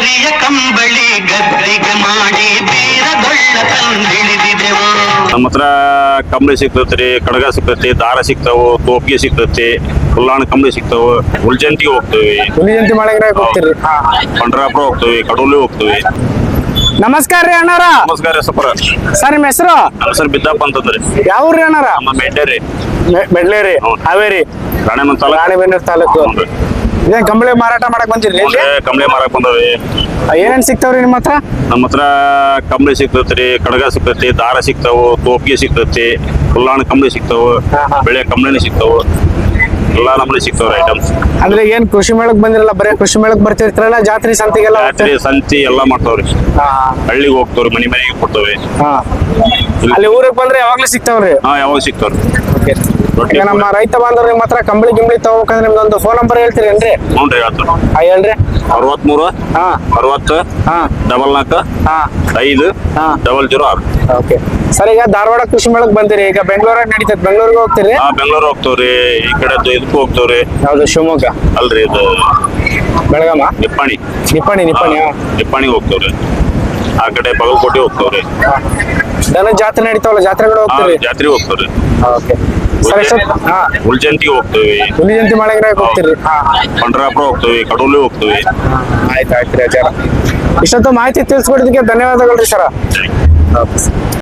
ಕರಿಯ ಕಂಬಳಿ ಗದ್ದಿಗೆ ಮಾಡಿ ಬೀರಗೊಳ್ಳ ತಂದಿಳಿದಿದೆವು. ನಮ್ಮ ಹತ್ರ ಕಂಬಳಿ ಸಿಗ್ತೈತ್ರಿ ಕಡಗ ಸಿಗ್ತೈತಿ ದಾರ ಸಿಗ್ತಾವು ತೋಪಿಗೆ ಸಿಗ್ತೈತಿ ಕುಲ್ಲಾಣ ಕಂಬಳಿ ಸಿಗ್ತಾವು. ಉಲ್ಜಂಟಿಗೆ ಹೋಗ್ತೇವೆ. ಹುಲಿ ಪಂಡರಾಪುರ ಮಾಡಂಗ್ರಾಗ ಹೋಗ್ತೀರಿ? ಹಾ ಪಂಡ್ರಾಪುರ ಹೋಗ್ತೇವಿ ಕಡೂಲಿ ಹೋಗ್ತೇವಿ. ನಮಸ್ಕಾರ ರೀ ಅಣ್ಣಾರ ನಮಸ್ಕಾರ ಸಪರ ಸರ್ ನಿಮ್ಮ ಹೆಸರು? ನಮ್ಮ ಸರ್ ಬಿದ್ದಪ್ಪ ಅಂತಂದ್ರಿ. ಯಾವ ಊರ್ರಿ ಅಣ್ಣಾರ ನಮ್ಮ ಮೆಡ್ಲೇರಿ ಬೆಡ್ಲೇರಿ ಹ್ಞೂ. ಹಾವೇರಿ. ರಾಣೆಮನ್ ತಾಲೂಕು. ರಾಣಿಬೆನ್ನೂರು ತಾಲೂಕು. ರೀ. ಕಂಬಳಿ ಮಾರಾಟ ಮಾಡಕ್ ಬಂದಿರಿ ಕಂಬಳೆ ಮಾರಕ್ ಬಂದವಿ ಏನೇನ್ ಸಿಗ್ತಾವ್ರಿ ನಿಮ್ಮ ಹತ್ರ? ನಮ್ಮ ಹತ್ರ ಕಂಬಳಿ ಸಿಗ್ತೈತ್ರಿ ಕಡಗ ಸಿಗ್ತೈತಿ ದಾರ ಸಿಗ್ತಾವು ತೋಪಿಗೆ ಸಿಗ್ತೈತಿ ಕುಲ್ಲಾಣ ಕಂಬಳಿ ಸಿಗ್ತಾವು. ಬೆಳೆ ಕಂಬಳಿನ ಸಿಗ್ತಾವು. ಎಲ್ಲಾ ನಮ್ಮಲ್ಲಿ ಸಿಗ್ತಾವ್ರಿ ಐಟಮ್ಸ್ ಅಂದ್ರೆ ಏನ್ ಕೃಷಿ ಮೇಳಕ್ ಬಂದಿರಲ್ಲ ಬರೀ ಕೃಷಿ ಮೇಳಕ್ ಬರ್ತಿರ್ತಾರಲ್ಲ ಜಾತ್ರೆ ಸಂತಿಗೆಲ್ಲ ಜಾತ್ರೆ ಸಂತಿ ಎಲ್ಲಾ ಮಾಡ್ತಾವ್ರಿ. ಹಳ್ಳಿಗೆ ಹೋಗ್ತಾವ್ರಿ ಮನಿ ಮನೆಗೆ ಕೊಡ್ತಾವ್ರಿ ಹಾ. ಅಲ್ಲಿ ಊರಿಗೆ ಬಂದ್ರೆ ಯಾವಾಗ್ಲೂ ಸಿಗ್ತಾವ್ರಿ? ಹಾ ಯಾವಾಗ ಸಿಗ್ತಾವ್ರಿ. ಈಗ ನಮ್ಮ ರೈತ ಬಾಂಧವ್ರು ನಿಮ್ಮ ಹತ್ರ ಕಂಬಳಿ ಗಿಂಬಳಿ ತಗೋಬೇಕಂದ್ರೆ ನಿಮ್ದೊಂದು ಫೋನ್ ನಂಬರ್ ಹೇಳ್ತೀರೇನ್ರಿ ಹ್ಞೂ ರೀ ಆತು ಆ ಹೇಳ್ರಿ. ಅರವತ್ಮೂರು ಹಾ. ಅರವತ್ತು ಹಾ. ಡಬಲ್ ನಾಲ್ಕು ಹಾ. ಐದು ಹಾ. ಡಬಲ್ ಜೀರೋ ಆರು. ಓಕೆ. ಸರ್ ಈಗ ಧಾರವಾಡ ಕೃಷಿ ಮೇಳಕ್ ಬಂದಿರಿ. ಈಗ ಬೆಂಗಳೂರಾಗ ನಡೀತೈತೆ. ಬೆಂಗಳೂರಿಗೆ ಹೋಗ್ತೀರಿ? ಹಾ ಬೆಂಗಳೂರು ಹೋಗ್ತೀವ್ರಿ. ಈ ಕಡೆ ಇದಕ್ಕೂ ಹೋಗ್ತೀವ್ರಿ. ಯಾವ್ದು ಶಿವಮೊಗ್ಗ. ಅಲ್ರಿ ಇದು ಬೆಳಗಾಮ? ನಿಪ್ಪಾಣಿ. ನಿಪ್ಪಾಣಿ ನಿಪ್ಪಾಣಿ. ನಿಪ್ಪಾಣಿಗೆ ಹೋಗ್ತಾವ್ರಿ. ಆ ಕಡೆ ಬಾಗಲಕೋಟೆ ಹೋಗ್ತಾವ್ರಿ. ದನ ಜಾತ್ರೆ ನಡೀತಾವಲ್ಲ ಜಾತ್ರೆಗಳು ಹೋಗ್ತೀರಿ? ಜಾತ್ರೆಗೆ ಹೋಗ್ತಾವ್ರಿ. ಓಕೆ. ಸರ್ ಎಷ್ಟೊತ್ತು ಹಾ. ಉಲ್ಜಂಟಿಗೆ ಹೋಗ್ತೇವಿ. ಹುಲಿ ಮಾಡಂಗ್ರಾಗ ಹೋಗ್ತೀರಿ? ಹಾ. ಪಂಡ್ರಾಪುರ ಹೋಗ್ತೇವಿ ಕಡೂಲಿ ಹೋಗ್ತೇವಿ. ಆಯ್ತು ಆಯ್ತು ರೀ ಆಚಾರ ಇಷ್ಟೊತ್ತು ಮಾಹಿತಿ ತಿಳಿಸ್ಕೊಡಿದ್ದಕ್ಕೆ ಧನ್ಯವಾದಗಳು ರೀ ಸರ.